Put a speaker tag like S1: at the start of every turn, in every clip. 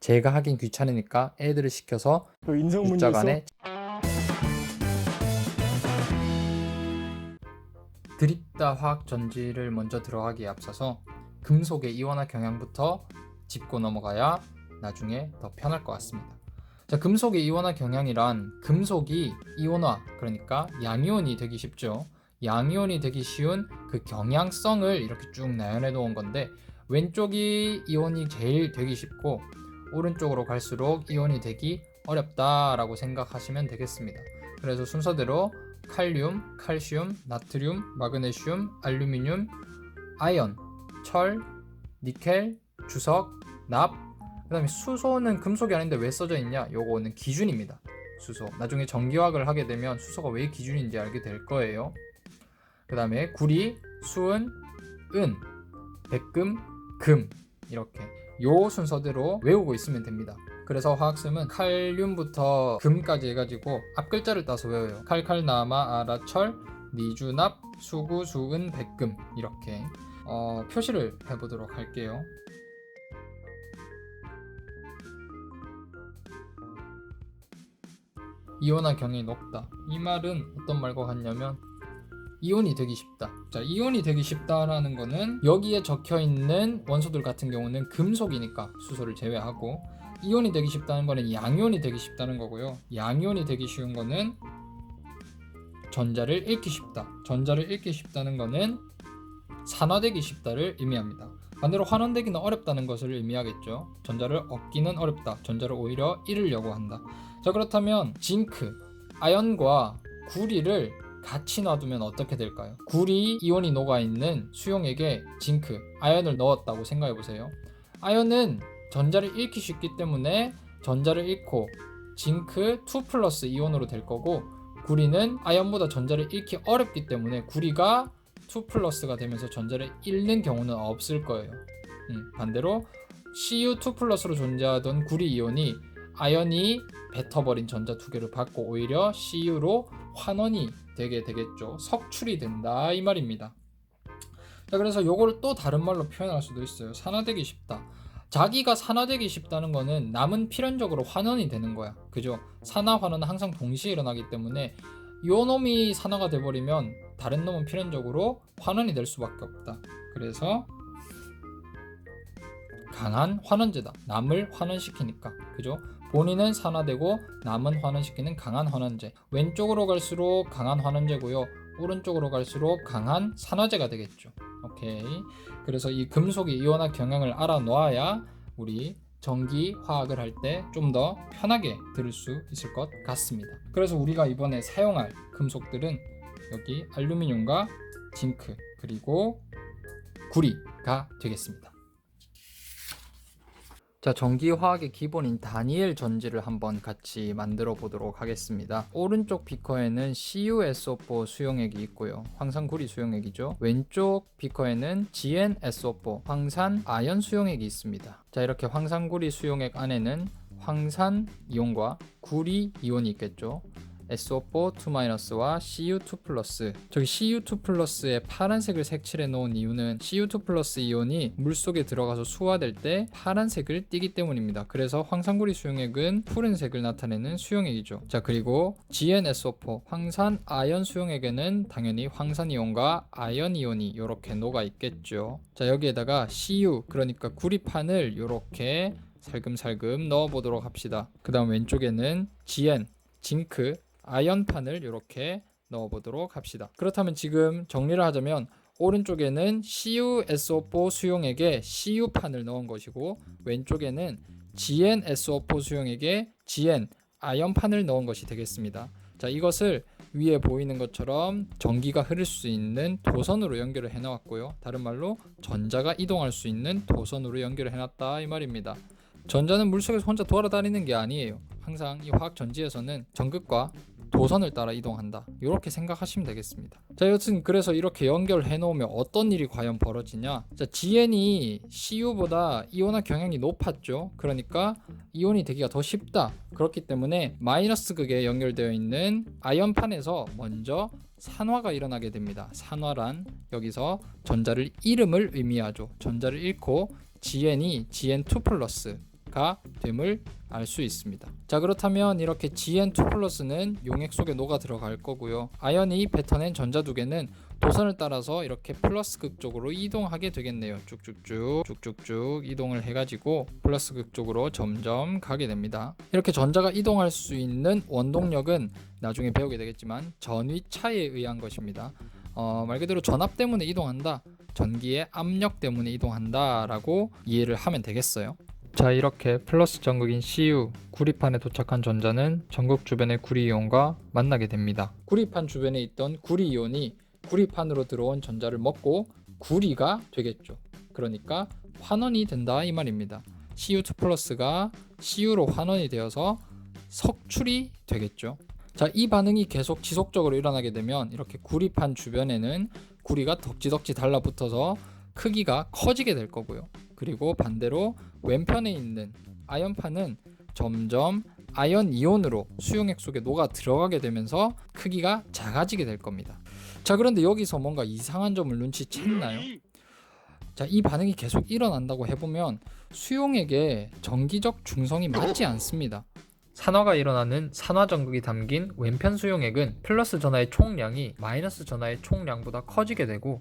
S1: 제가 하긴 귀찮으니까 애들을 시켜서
S2: 그 인성 문제?
S1: 간에 드립다 화학 전지를 먼저 들어가기에 앞서서 금속의 이원화 경향부터 짚고 넘어가야 나중에 더 편할 것 같습니다. 자, 금속의 이원화 경향이란 금속이 이온화, 그러니까 양이온이 되기 쉽죠. 양이온이 되기 쉬운 그 경향성을 이렇게 쭉 나열해 놓은 건데 왼쪽이 이온이 제일 되기 쉽고 오른쪽으로 갈수록 이온이 되기 어렵다라고 생각하시면 되겠습니다. 그래서 순서대로 칼륨, 칼슘, 나트륨, 마그네슘, 알루미늄, 아연, 철, 니켈, 주석, 납, 그 다음에 수소는 금속이 아닌데 왜 써져 있냐? 요거는 기준입니다. 수소. 나중에 전기화학을 하게 되면 수소가 왜 기준인지 알게 될 거예요. 그 다음에 구리, 수은, 은, 백금, 금 이렇게 요 순서대로 외우고 있으면 됩니다. 그래서 화학습은 칼륨부터 금까지 해가지고 앞글자를 따서 외워요. 칼칼나마 아라철 니주납 수구 수은 백금 이렇게 어, 표시를 해보도록 할게요. 이온화 경이 높다. 이 말은 어떤 말과 같냐면 이온이 되기 쉽다. 자, 이온이 되기 쉽다라는 거는 여기에 적혀 있는 원소들 같은 경우는 금속이니까 수소를 제외하고 이온이 되기 쉽다는 거는 양이온이 되기 쉽다는 거고요. 양이온이 되기 쉬운 거는 전자를 읽기 쉽다. 전자를 읽기 쉽다는 거는 산화되기 쉽다를 의미합니다. 반대로 환원되기는 어렵다는 것을 의미하겠죠. 전자를 얻기는 어렵다. 전자를 오히려 잃으려고 한다. 자, 그렇다면 징크, 아연과 구리를 같이 놔두면 어떻게 될까요? 구리 이온이 녹아 있는 수용액에 징크, 아연을 넣었다고 생각해 보세요. 아연은 전자를 잃기 쉽기 때문에 전자를 잃고 징크 2 플러스 이온으로 될 거고 구리는 아연보다 전자를 잃기 어렵기 때문에 구리가 2 플러스가 되면서 전자를 잃는 경우는 없을 거예요. 음, 반대로 Cu2 플러스로 존재하던 구리 이온이 아연이 뱉어버린 전자 두 개를 받고 오히려 Cu로 환원이 되게 되겠죠. 석출이 된다 이 말입니다. 자 그래서 요거를 또 다른 말로 표현할 수도 있어요. 산화되기 쉽다. 자기가 산화되기 쉽다는 거는 남은 필연적으로 환원이 되는 거야. 그죠? 산화 환원은 항상 동시에 일어나기 때문에 요 놈이 산화가 돼버리면 다른 놈은 필연적으로 환원이 될 수밖에 없다. 그래서 강한 환원제다. 남을 환원시키니까. 그죠? 본인은 산화되고 남은 환원시키는 강한 환원제. 왼쪽으로 갈수록 강한 환원제고요. 오른쪽으로 갈수록 강한 산화제가 되겠죠. 오케이. 그래서 이 금속의 이온화 경향을 알아 놓아야 우리 전기 화학을 할 때 좀 더 편하게 들을 수 있을 것 같습니다. 그래서 우리가 이번에 사용할 금속들은 여기 알루미늄과 징크 그리고 구리가 되겠습니다. 자, 전기화학의 기본인 다니엘 전지를 한번 같이 만들어 보도록 하겠습니다. 오른쪽 비커에는 CuSO4 수용액이 있고요. 황산구리 수용액이죠. 왼쪽 비커에는 GnSO4 황산 아연 수용액이 있습니다. 자, 이렇게 황산구리 수용액 안에는 황산 이온과 구리 이온이 있겠죠. SO4 2-와 Cu2 플러스 저기 Cu2 플러스에 파란색을 색칠해 놓은 이유는 Cu2 플러스 이온이 물속에 들어가서 수화될 때 파란색을 띠기 때문입니다. 그래서 황산구리 수용액은 푸른색을 나타내는 수용액이죠. 자 그리고 GnSO4 황산 아연 수용액에는 당연히 황산 이온과 아연 이온이 이렇게 녹아 있겠죠. 자 여기에다가 Cu 그러니까 구리판을 이렇게 살금살금 넣어 보도록 합시다. 그 다음 왼쪽에는 GN 징크 아연판을 이렇게 넣어보도록 합시다. 그렇다면 지금 정리를 하자면 오른쪽에는 CuSO4 수용액에 CU판을 넣은 것이고 왼쪽에는 GnSO4 수용액에 GN 아연판을 넣은 것이 되겠습니다. 자 이것을 위에 보이는 것처럼 전기가 흐를 수 있는 도선으로 연결을 해놨고요. 다른 말로 전자가 이동할 수 있는 도선으로 연결을 해 놨다 이 말입니다. 전자는 물속에서 혼자 돌아다니는 게 아니에요. 항상 이 화학 전지에서는 전극과 도선을 따라 이동한다. 이렇게 생각하시면 되겠습니다. 자, 여튼 그래서 이렇게 연결해 놓으면 어떤 일이 과연 벌어지냐? 자, GN이 CU보다 이온화 경향이 높았죠. 그러니까 이온이 되기가 더 쉽다. 그렇기 때문에 마이너스 극에 연결되어 있는 아연판에서 먼저 산화가 일어나게 됩니다. 산화란 여기서 전자를 잃음을 의미하죠. 전자를 잃고 GN이 GN2 플러스 가 됨을 알 수 있습니다. 자 그렇다면 이렇게 GN2 플러스는 용액 속에 녹아 들어갈 거고요. 아연이 뱉어낸 전자 두 개는 도선을 따라서 이렇게 플러스 극 쪽으로 이동하게 되겠네요. 쭉쭉쭉 쭉쭉쭉 이동을 해가지고 플러스 극 쪽으로 점점 가게 됩니다. 이렇게 전자가 이동할 수 있는 원동력은 나중에 배우게 되겠지만 전위차에 의한 것입니다. 어, 말 그대로 전압 때문에 이동한다. 전기의 압력 때문에 이동한다라고 이해를 하면 되겠어요. 자 이렇게 플러스 전극인 CU 구리판에 도착한 전자는 전극 주변의 구리이온과 만나게 됩니다. 구리판 주변에 있던 구리이온이 구리판으로 들어온 전자를 먹고 구리가 되겠죠. 그러니까 환원이 된다 이 말입니다. CU2 플러스가 CU로 환원이 되어서 석출이 되겠죠. 자, 이 반응이 계속 지속적으로 일어나게 되면 이렇게 구리판 주변에는 구리가 덕지덕지 달라붙어서 크기가 커지게 될 거고요. 그리고 반대로 왼편에 있는 아연판은 점점 아연 이온으로 수용액 속에 녹아 들어가게 되면서 크기가 작아지게 될 겁니다. 자, 그런데 여기서 뭔가 이상한 점을 눈치챘나요? 자, 이 반응이 계속 일어난다고 해보면 수용액의 정기적 중성이 맞지 않습니다. 산화가 일어나는 산화 전극이 담긴 왼편 수용액은 플러스 전하의 총량이 마이너스 전하의 총량보다 커지게 되고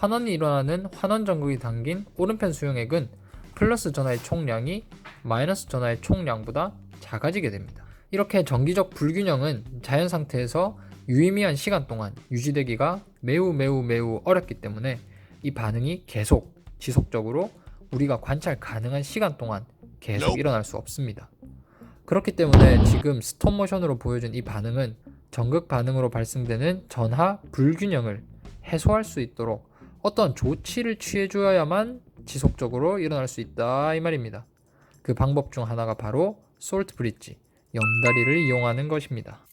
S1: 환원이 일어나는 환원 전극이 담긴 오른편 수용액은 플러스 전하의 총량이 마이너스 전하의 총량보다 작아지게 됩니다. 이렇게 정기적 불균형은 자연 상태에서 유의미한 시간 동안 유지되기가 매우 매우 매우 어렵기 때문에 이 반응이 계속 지속적으로 우리가 관찰 가능한 시간 동안 계속 일어날 수 없습니다. 그렇기 때문에 지금 스톱 모션으로 보여준 이 반응은 전극 반응으로 발생되는 전하 불균형을 해소할 수 있도록 어떤 조치를 취해줘야만 지속적으로 일어날 수 있다 이 말입니다. 그 방법 중 하나가 바로 솔트 브릿지, 염다리를 이용하는 것입니다.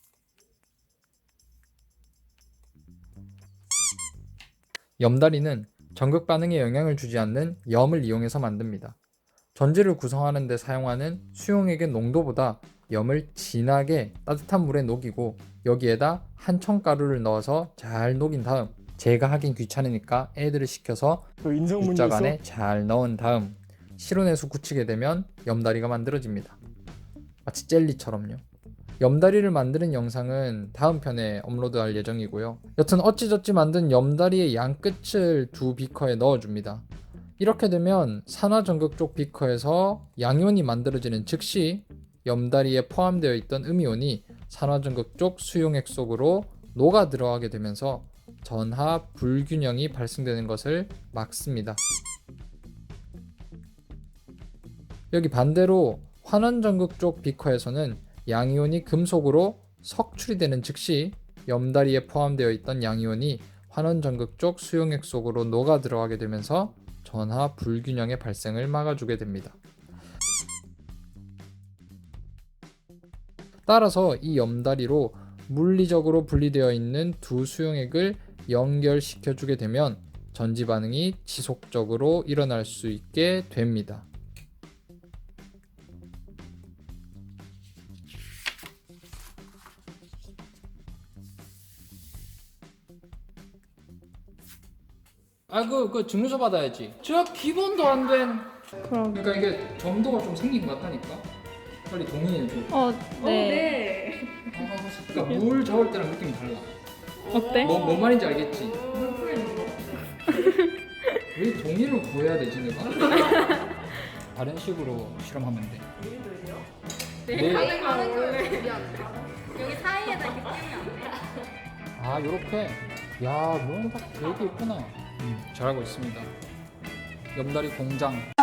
S1: 염다리는 전극 반응에 영향을 주지 않는 염을 이용해서 만듭니다. 전지를 구성하는 데 사용하는 수용액의 농도보다 염을 진하게 따뜻한 물에 녹이고 여기에다 한청가루를 넣어서 잘 녹인 다음 제가 하긴 귀찮으니까 애들을 시켜서
S2: 그?
S1: 안에 잘 넣은 다음 실온에서 굳히게 되면 염다리가 만들어집니다. 마치 젤리처럼요. 염다리를 만드는 영상은 다음 편에 업로드할 예정이고요. 여튼 어찌저찌 만든 염다리의 양 끝을 두 비커에 넣어줍니다. 이렇게 되면 산화전극 쪽 비커에서 양이온이 만들어지는 즉시 염다리에 포함되어 있던 음이온이 산화전극 쪽 수용액 속으로 녹아 들어가게 되면서 전하 불균형이 발생되는 것을 막습니다. 여기 반대로 환원전극 쪽 비커에서는 양이온이 금속으로 석출이 되는 즉시 염다리에 포함되어 있던 양이온이 환원전극 쪽 수용액 속으로 녹아 들어가게 되면서 전하 불균형의 발생을 막아주게 됩니다. 따라서 이 염다리로 물리적으로 분리되어 있는 두 수용액을 연결시켜 주게 되면 전지 반응이 지속적으로 일어날 수 있게 됩니다. 아, 그, 그 증명서 받아야지. 저 기본도 안 된.
S3: 그럼
S1: 그러니까 이게 점도가 좀 생긴 것 같다니까. 빨리 동의해 줘.
S3: 어,
S4: 어,
S3: 네.
S4: 네.
S1: 아, 그러니까 물 저을 때랑 느낌이 달라.
S3: 어때?
S1: 뭐, 뭔 말인지 알겠지? 왜 동의를 구해야 되지 내가? 다른 식으로 실험하면 돼. 네.
S4: 가는 준비하는데. 여기 사이에다 이렇게 안 돼.
S1: 아 요렇게. 야 모양 딱 되게 있구나. 음, 잘하고 있습니다. 염다리 공장.